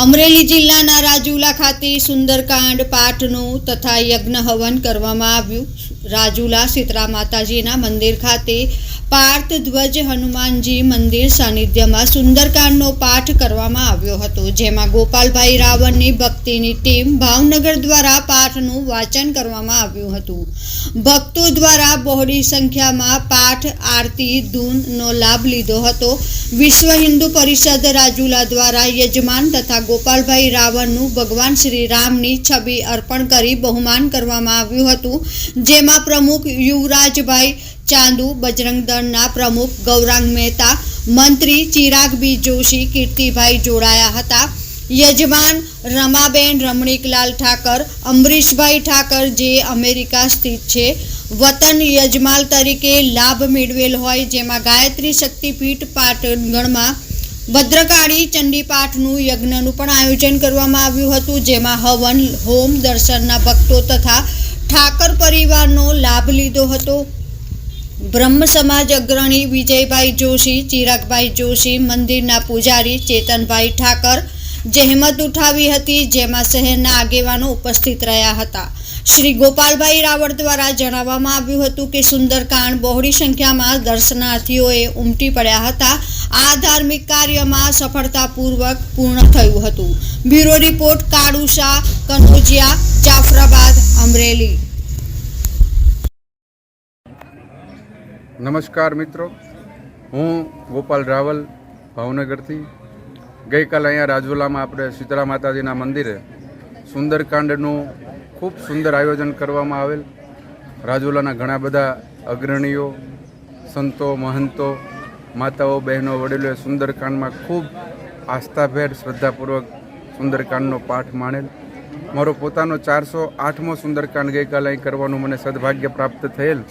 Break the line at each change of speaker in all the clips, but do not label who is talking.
અમરેલી જિલ્લાના રાજુલા ખાતે સુંદરકાંડ પાઠનું તથા યજ્ઞ હવન કરવામાં આવ્યું. રાજુલા સીતરા માતાજીના મંદિર ખાતે પાર્થ ધ્વજ હનુમાનજી મંદિર સાનિધ્યમાં સુંદરકાંડનો પાઠ કરવામાં આવ્યો હતો, જેમાં ગોપાલભાઈ રાવણની ભક્તિની ટીમ ભાવનગર દ્વારા પાઠનું વાંચન કરવામાં આવ્યું હતું. ભક્તો દ્વારા બહોળી સંખ્યામાં પાઠ, આરતી, ધૂનનો લાભ લીધો હતો. વિશ્વ હિન્દુ પરિષદ રાજુલા દ્વારા યજમાન તથા ગોપાલભાઈ રાવણનું ભગવાન શ્રી રામની છબી અર્પણ કરી બહુમાન કરવામાં આવ્યું હતું, જેમાં પ્રમુખ યુવરાજભાઈ ચાંદુ બજરંગ દળના પ્રમુખ ગૌરાંગ મહેતા, મંત્રી ચિરાગબી જોશી, કીર્તિભાઈ જોડાયા હતા. યજમાન રમાબેન રમણીકલાલ ઠાકર, અમરીશભાઈ ઠાકર, જે અમેરિકા સ્થિત છે. વતન યજમાલ તરીકે લાભ મેળવેલ હોય જેમાં ગાયત્રી શક્તિપીઠ પાટણગણમાં ભદ્રકાળી ચંડીપાઠનું યજ્ઞનું પણ આયોજન કરવામાં આવ્યું હતું, જેમાં હવન, હોમ દર્શનના ભક્તો તથા ઠાકર પરિવારનો લાભ લીધો હતો. બ્રહ્મ સમાજ અગ્રણી વિજયભાઈ જોશી, ચિરાગભાઈ જોશી, મંદિરના પૂજારી ચેતનભાઈ ઠાકર, જહેમત ઉઠાવી હતી, જેમાં શહેરના આગેવાનો ઉપસ્થિત રહ્યા હતા. શ્રી ગોપાલભાઈ રાવળ દ્વારા જણાવવામાં આવ્યું હતું કે, સુંદરકાંડ બહોળી સંખ્યામાં દર્શનાર્થીઓએ ઉમટી પડ્યા હતા. આ ધાર્મિક કાર્યમાં સફળતાપૂર્વક પૂર્ણ થયું હતું. Bureau report, Kalusha, Kanojiya, Jafrabad, Amreli.
નમસ્કાર મિત્રો. હું ગોપાલ રાવલ ભાવનગરથી. ગઈકાલે અહીંયા રાજુલામાં આપણે શીતળા માતાજીના મંદિરે સુંદરકાંડનું ખૂબ સુંદર આયોજન કરવામાં આવેલ. રાજુલાના ઘણા બધા અગ્રણીઓ, સંતો, મહંતો, માતાઓ, બહેનો, વડીલોએ સુંદરકાંડમાં ખૂબ આસ્થાભેર, શ્રદ્ધાપૂર્વક સુંદરકાંડનો પાઠ માણેલ. મારો પોતાનો ચારસો આઠમો સુંદરકાંડ ગઈકાલે અહીં કરવાનું મને સદભાગ્ય પ્રાપ્ત થયેલ.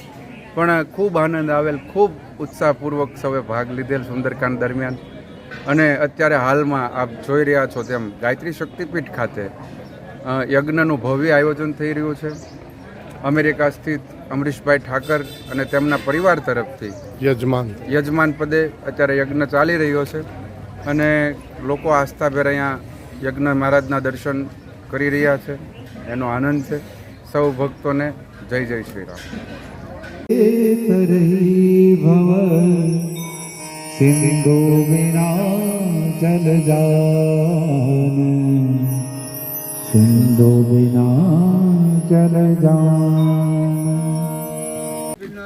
પણ ખૂબ આનંદ આવેલ ખૂબ ઉત્સાહપૂર્વક સૌએ ભાગ લીધેલ સુંદરકાંડ દરમિયાન. અને અત્યારે હાલમાં આપ જોઈ રહ્યા છો તેમ ગાયત્રી શક્તિપીઠ ખાતે યજ્ઞનું ભવ્ય આયોજન થઈ રહ્યું છે. અમેરિકા સ્થિત અમરીશભાઈ ઠાકર અને તેમના પરિવાર તરફથી
યજમાન.
યજમાન પદે અત્યારે યજ્ઞ ચાલી રહ્યો છે. અને લોકો આસ્થાભેર અહીંયા યજ્ઞ મહારાજના દર્શન કરી રહ્યા છે. એનો આનંદ છે. સૌ ભક્તોને જય જય શ્રી રામ.
रही भव सिंधु बिना जल जान सिंधु बिना जल जान